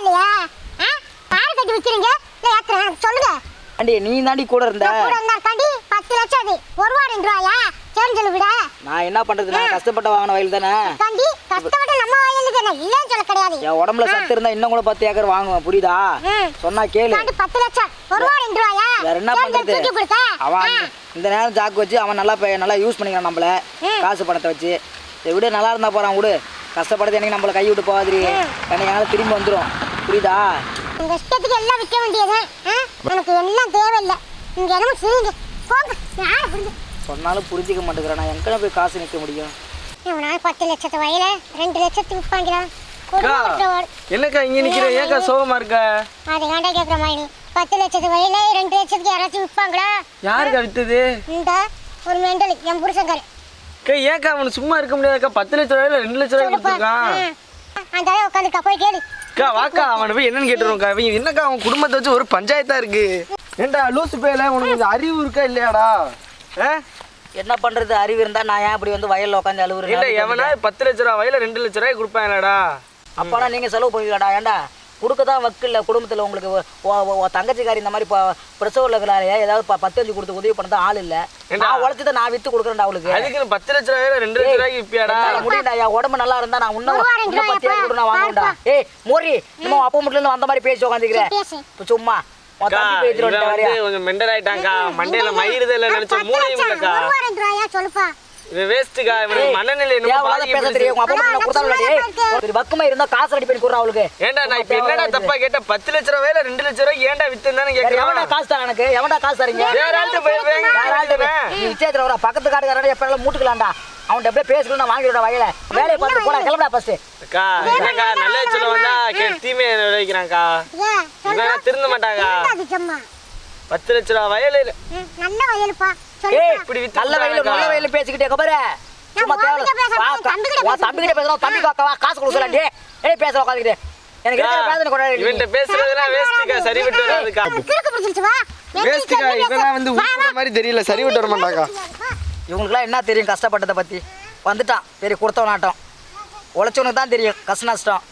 இல்லையா? ஆ? யாரு கட்டி விக்கிறீங்க? இல்ல ஏத்துறேன் எனக்கு சொல்லுங்க. ஆண்டி நீ தாண்டி கூட இருந்த. நான் கூட இருந்தாக்காண்டி பத்து லட்சம் அது. ஒரு ரூபா ரெண்டு ரூபாயா? சரி சொல்லு விட. நான் என்ன பண்றது? நான் கஷ்டப்பட்ட வாங்கின வயல் தானே? காண்டி கஷ்டப்பட்டு நம்ம வயலுக்கு தானே இல்லைன்னு சொல்ல கிடையாது. என் உடம்புல சத்து இருந்தா இன்னும் கூட பத்து ஏக்கர் வாங்குவேன். புரியுதா. சொன்னா கேளு. காண்டி பத்து லட்சம். ஒரு ரூபா ரெண்டு ரூபாயா? வேற என்ன பண்றது? அவன். இந்த நேரம் ஜாக்கு வச்சு அவன் நல்லா நல்லா யூஸ் பண்ணிக்கிறான் நம்மள. காசு பணத்தை வச்சு. விடு நல்லா இருந்தா போறான் விடு. கஷ்டப்படுறது எனக்கு நம்மள கை விட்டு போகாதிரி எனக்கு திரும்பி வந்துடும் புரியுதா? உங்க இஷ்டத்துக்கு எல்லாம் விற்க வேண்டியது? எனக்கு எல்லாம் தேவையில்லை. நீங்க என்னமோ செய்யுங்க போங்க. யாரை புரிஞ்சு சொன்னாலும் புரிஞ்சிக்க மாட்டேங்கிறான் நான் எங்கே போய் காசு நிற்க முடியும்? இவனா பத்து லட்சத்து வயல ரெண்டு லட்சத்துக்கு விற்பாங்கிறான் அக்கா என்னக்கா இங்க நிக்கிற? ஏக்கா சோகமா இருக்க? அது ஏன்டா கேட்குற மாதிரி பத்து லட்சத்து வயல ரெண்டு லட்சத்துக்கு யாராச்சும் விற்பாங்களா யாருக்கா வித்தது? இந்த ஒரு மெண்டல். என் புருஷங்காரு ஏக்கா அவனு சும்மா இருக்க முடியாதுக்கா. பத்து லட்ச ரூபாயில ரெண்டு லட்ச ரூபாய் கொடுத்துருக்கான். அந்த உட்காந்துக்கா போய் கேளு. அக்கா வாக்கா அவனை போய் என்னன்னு கேட்டுருவோம்க்கா இவன் என்னக்கா அவன் குடும்பத்தை வச்சு ஒரு பஞ்சாயத்தா இருக்கு? ஏண்டா லூசு பேல உனக்கு கொஞ்சம் அறிவு இருக்கா இல்லையாடா? ஆ? என்ன பண்றது? அறிவு இருந்தா நான் ஏன் இப்படி வந்து வயல்ல உட்காந்து ஏண்டா அழுவுறேன் எவனா பத்து லட்ச ரூபா வயல ரெண்டு லட்ச ரூபாய் கொடுப்பாங்களாடா அப்பனா நீங்க செலவு பண்ணிக்கலாம்டா ஏன்டா கொடுக்க தான் வக்கில்ல குடும்பத்துல உங்களுக்கு ஒ- ஒ- ஒ- தங்கச்சிக்காரி இந்த மாதிரி ப- பிரசவம் இருக்கிறாரே ஏதாவது ப- பத்தஞ்சு கொடுத்து உதவி பண்ண ஆள் இல்ல? நான் உழைச்சதை நான் வித்து கொடுக்குறேன்டா அவளுக்கு. அதுக்கு பத்து லட்ச ரூபாயில ரெண்டு லட்ச ரூபாய்க்கு விப்பியாடா? முடியும்டா என் உடம்பு நல்லா இருந்தா நான் இன்னும் இன்னும் பத்து ஏக்கர் கூட நான் வாங்குவேன்டா அப்பா. ஏய் மோரி நம்ம அப்பா மட்டும் வந்த மாதிரி பேசி உட்காந்துக்கிறேன் சும்மா? கொஞ்சம் மெண்டல் ஆயிட்டான்க்கா. மண்டையில மயிருதே இல்ல நினைச்ச பத்து மூளையும் இல்லக்கா. ரூபாயா வேஸ்ட்டுக்கா இவனுக்கு மனநிலை பேச தெரியும்? உங்க அப்பா மட்டும் நான் கொடுத்தாலும் இல்லடி. ஒரு வக்கமா இருந்தா காசு ரெடி பண்ணி கொடுறா அவளுக்கு. ஏன்டா நான் இப்ப என்னடா தப்பா கேட்டேன்? பத்து லட்ச ரூபாயில ரெண்டு லட்ச ரூபாய்க்கு ஏன்டா வித்துன்னு வேற எவன்டா காசு தரேன் எனக்கு? எவன்டா காசு தரீங்க? வேற ஆள்கிட்ட போய் வேற ஆள்கிட்ட போய். நீ நிச்சயத்துல வர பக்கத்து காட்டுக்காரன் எப்ப மூட்டுக்கலாம்டா. அவன் அப்படியே பேசிக்கலாம் நான் வாங்கிடுடா வயல. வேலையை பார்த்து போடா கிளம்புடா ஃபர்ஸ்ட் அக்கா என்னக்கா நல்ல சொல்ல வந்தா தீமையை விளைவிக்கிறான்க்கா. இவன் திருந்த மாட்டாங்க பத்து லட்ச ரூபா நல்ல வயலுப்பா. ஏய் இப்படி நல்ல வயல விட்டாங்கக்கா. நல்ல வயல பேசிக்கிட்டே பாரு. சும்மா நான் தேவை உன்கிட்ட பேசுறேன், வா, உன் தம்பிகிட்ட உன் தம்பி கிட்ட பேசுறோம் தம்பி காக்கா வா காசு கொடுக்க சொல்லி ஏய் பேச உட்காந்துக்கிட்டு எனக்கு இருக்கிற வேதனை கூட இவன்கிட்ட பேசுறதுலாம் வேஸ்ட்டுக்கா சரி விட்டு வராதுக்கா கிறுக்கு பிடிச்சிருச்சு வா. வேஸ்ட்டுக்கா இதெல்லாம் வந்து மாதிரி தெரியல சரி விட்டு வர இவங்களுக்குலாம் என்ன தெரியும்? கஷ்டப்பட்டதை பத்தி. வந்துட்டான். பெரிய கொடுத்தவனாட்டம். உழைச்சவனுக்கு தான் தெரியும். கஷ்ட நஷ்டம்.